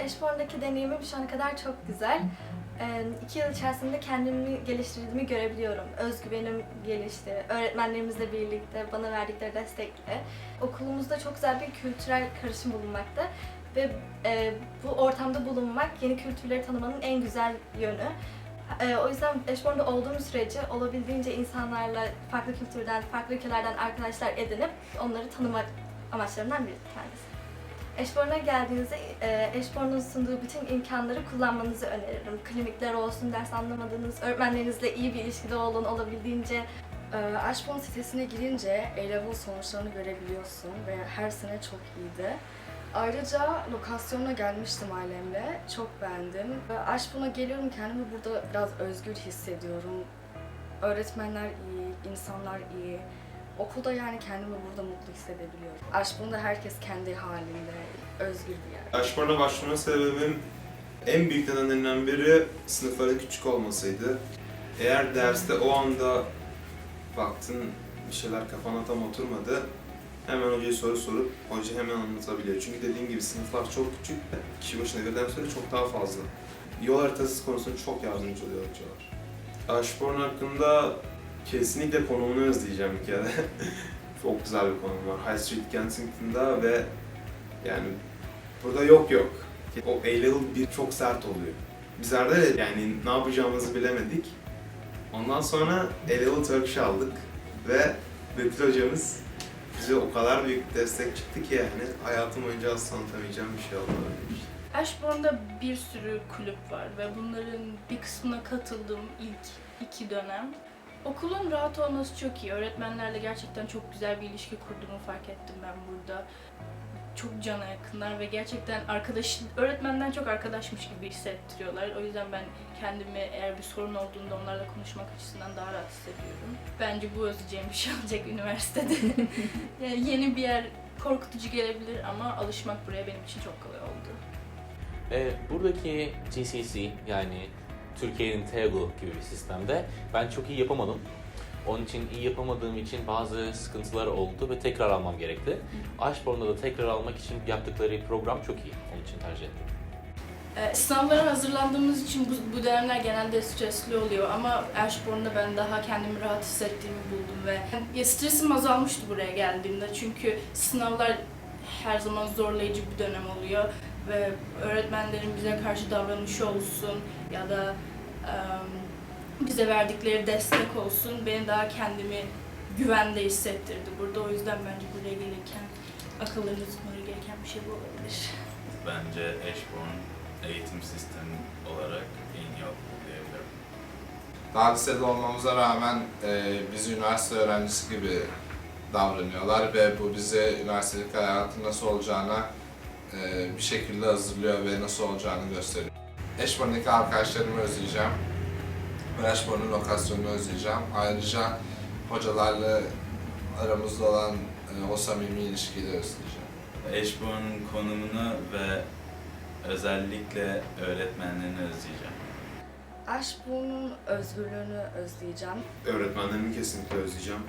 Eşborn'daki deneyimim şu ana kadar çok güzel. Ee, iki yıl içerisinde kendimi geliştirdiğimi görebiliyorum. Özgüvenim gelişti. Öğretmenlerimizle birlikte bana verdikleri destekle. Okulumuzda çok güzel bir kültürel karışım bulunmakta. Ve e, bu ortamda bulunmak yeni kültürleri tanımanın en güzel yönü. E, o yüzden Eşborn'da olduğum sürece olabildiğince insanlarla farklı kültürden, farklı ülkelerden arkadaşlar edinip onları tanımak amaçlarımdan bir tanesi. Eşborn'a geldiğinizde Eşborn'un sunduğu bütün imkanları kullanmanızı öneririm. Klinikler olsun, ders anlamadığınız, öğretmenlerinizle iyi bir ilişkide olun, olabildiğince Ashburn sitesine girince A-Level sonuçlarını görebiliyorsun ve her sene çok iyiydi. Ayrıca lokasyona gelmiştim ailemle. Çok beğendim. Ve Ashburn'a geliyorum kendimi burada biraz özgür hissediyorum. Öğretmenler iyi, insanlar iyi. Okulda yani kendimi burada mutlu hissedebiliyorum. Ashburn'da herkes kendi halinde, özgür bir yer. Ashburn'a başvurma sebebim en büyük nedenlerinden biri sınıfların küçük olmasıydı. Eğer derste o anda baktın bir şeyler kafana tam oturmadı, hemen hocaya soru sorup hoca hemen anlatabiliyor. Çünkü dediğim gibi sınıflar çok küçük, kişi başına verilen süre çok daha fazla. Yol haritası konusunda çok yardımcı oluyor hocalar. Ashburn hakkında kesinlikle konumunu özleyeceğim bir kere. çok güzel bir konum var. High Street Kensington'da ve yani burada yok yok. O A-Level bir çok sert oluyor. Bizler de yani ne yapacağımızı bilemedik. Ondan sonra A-Level Turkish aldık ve Betül hocamız bize o kadar büyük destek çıktı ki yani hayatım boyunca asla unutamayacağım bir şey oldu. Ashbourne'da bir sürü kulüp var ve bunların bir kısmına katıldım ilk iki dönem. Okulun rahat olması çok iyi. Öğretmenlerle gerçekten çok güzel bir ilişki kurduğumu fark ettim ben burada. Çok cana yakınlar ve gerçekten arkadaş, öğretmenden çok arkadaşmış gibi hissettiriyorlar. O yüzden ben kendimi eğer bir sorun olduğunda onlarla konuşmak açısından daha rahat hissediyorum. Bence bu özleyeceğim bir şey olacak üniversitede. yani yeni bir yer korkutucu gelebilir ama alışmak buraya benim için çok kolay oldu. E, buradaki GCC yani Türkiye'nin TEGU gibi bir sistemde ben çok iyi yapamadım. Onun için iyi yapamadığım için bazı sıkıntılar oldu ve tekrar almam gerekti. Ashbourne'da da tekrar almak için yaptıkları program çok iyi. Onun için tercih ettim. Ee, Sınavlara hazırlandığımız için bu, bu dönemler genelde stresli oluyor ama Ashbourne'da ben daha kendimi rahat hissettiğimi buldum ve ya stresim azalmıştı buraya geldiğimde çünkü sınavlar her zaman zorlayıcı bir dönem oluyor ve öğretmenlerin bize karşı davranışı olsun ya da bize verdikleri destek olsun beni daha kendimi güvende hissettirdi burada o yüzden bence buraya gelirken akıllarınızda tutmaları gereken bir şey bu olabilir. Bence Ashbourne eğitim sistemi olarak en iyi okul diyebilirim. Daha lisede olmamıza rağmen e, bizi üniversite öğrencisi gibi davranıyorlar ve bu bize üniversitelik hayatın nasıl olacağına e, bir şekilde hazırlıyor ve nasıl olacağını gösteriyor. Eşborn'daki arkadaşlarımı özleyeceğim. Eşborn'un lokasyonunu özleyeceğim. Ayrıca hocalarla aramızda olan e, o samimi ilişkiyi de özleyeceğim. Ashbourne'un konumunu ve özellikle öğretmenlerini özleyeceğim. Ashburn'un özgürlüğünü özleyeceğim. Öğretmenlerimi kesinlikle özleyeceğim.